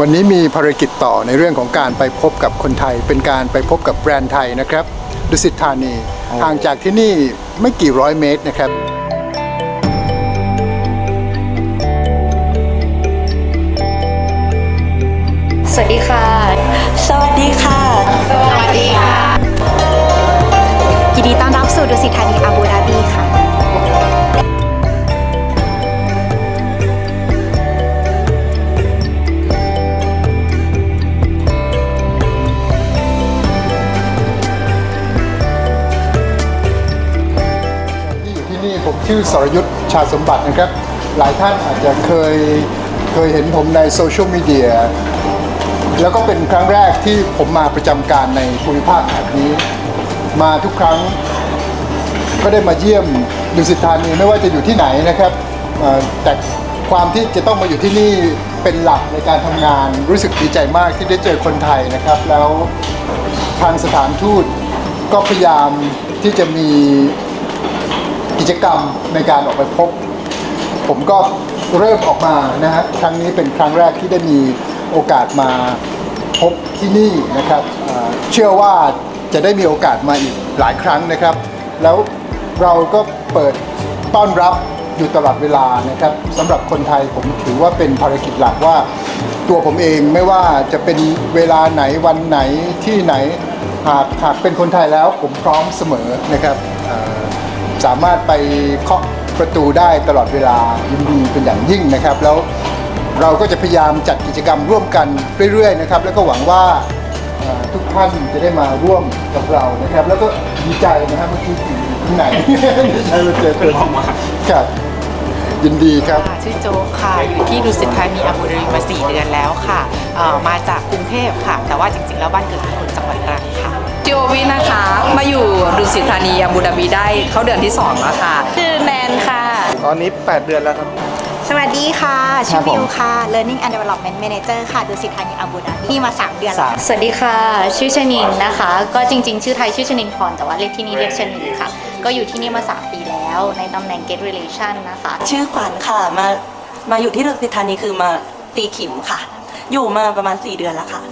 วันนี้มีภารกิจต่อในเรื่องของการไปพบกับคนไทย เป็นการไปพบกับแบรนด์ไทยนะครับดุสิตธานีห่างจากที่นี่ไม่กี่ร้อยเมตรนะครับ สวัสดีค่ะ สวัสดีค่ะ สวัสดีค่ะ ยินดีต้อนรับสู่ดุสิตธานีอาบู นี่ผมชื่อสรยุทธ์ชาสมบัตินะครับ หลายท่านอาจจะเคยเคยเห็นผมในโซเชียลมีเดียแล้วก็เป็นครั้งแรกที่ผมมาประจำการในภูมิภาคแถบนี้ มาทุกครั้งก็ได้มาเยี่ยมดุสิตธานีไม่ว่าจะอยู่ที่ไหนนะครับแต่ความที่จะต้องมาอยู่ที่นี่เป็นหลักในการทำงาน รู้สึกดีใจมากที่ได้เจอคนไทยนะครับ แล้วทางสถานทูตก็พยายามที่จะมี กิจกรรมในการออกไปพบ ผมก็เริ่มออกมานะฮะครั้งนี้เป็นครั้งแรกที่ได้มีโอกาสมาพบที่นี่นะครับเชื่อว่าจะได้มีโอกาสมาอีกหลายครั้งนะครับ แล้วเราก็เปิดต้อนรับอยู่ตลอดเวลานะครับสำหรับคนไทยผมถือว่าเป็นภารกิจหลักว่า ตัวผมเองไม่ว่าจะเป็นเวลาไหนวันไหนที่ไหนหากหากเป็นคนไทยแล้วผมพร้อมเสมอนะครับ สามารถไปเคาะประตูได้ตลอดเวลายินดีเป็นอย่างยิ่งนะครับ แล้วเราก็จะพยายามจัดกิจกรรมร่วมกันเรื่อยๆนะครับ แล้วก็หวังว่าเอ่อทุกท่านจะได้มาร่วมกับเรานะครับ แล้วก็ดีใจนะครับเมื่อกี้อยู่ที่ไหนดีใจมาเจอคนครับยินดีครับค่ะชื่อโจ๊กค่ะอยู่ที่ดุสิตธานีอาบูดาบีมา 4 เดือนแล้วค่ะเอ่อมาจากกรุงเทพค่ะ แต่ว่าจริงๆ แล้วบ้านเกิดเป็นคนจังหวัดตรังค่ะ จิโอวินะคะ มาอยู่ดุสิตธานีอาบูดาบีได้เข้าเดือนที่2แล้วค่ะ ชื่อแนนค่ะ ตอนนี้ 8 เดือนแล้วครับ สวัสดีค่ะ ชื่อครับผมบิวค่ะ Learning and Development Manager ค่ะดุสิตธานีอาบูดาบีที่มา 3 เดือนแล้ว สวัสดีค่ะ ชื่อชนินนะคะ ก็จริงๆ ชื่อไทยชื่อชนินพรแต่ว่าเรียกที่นี่เรียกชนินค่ะ ก็อยู่ที่นี่มา 3 ปีแล้วในตำแหน่ง Get Relation นะคะ ชื่อขวัญค่ะ มา มาอยู่ที่ดุสิตธานีคือมาตีขิมค่ะ อยู่มาประมาณ 4 เดือนแล้วค่ะ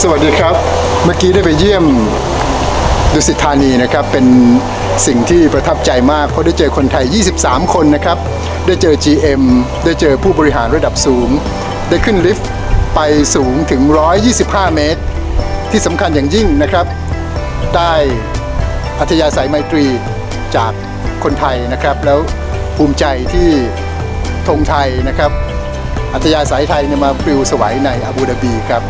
สวัสดีครับ เมื่อกี้ได้ไปเยี่ยมดุสิตธานีนะครับเป็นสิ่งที่ประทับใจมาก เพราะได้เจอคนไทย 23 คนนะครับ ได้เจอ GM ได้เจอผู้บริหารระดับสูง ได้ขึ้นลิฟต์ไปสูงถึง 125 เมตร ที่สำคัญอย่างยิ่งนะครับ ได้อัธยาศัยไมตรีจากคนไทยนะครับ แล้วภูมิใจที่ธงไทยนะครับ อัธยาศัยไทยเนี่ยมาปลิวสวัยในอาบูดาบีครับ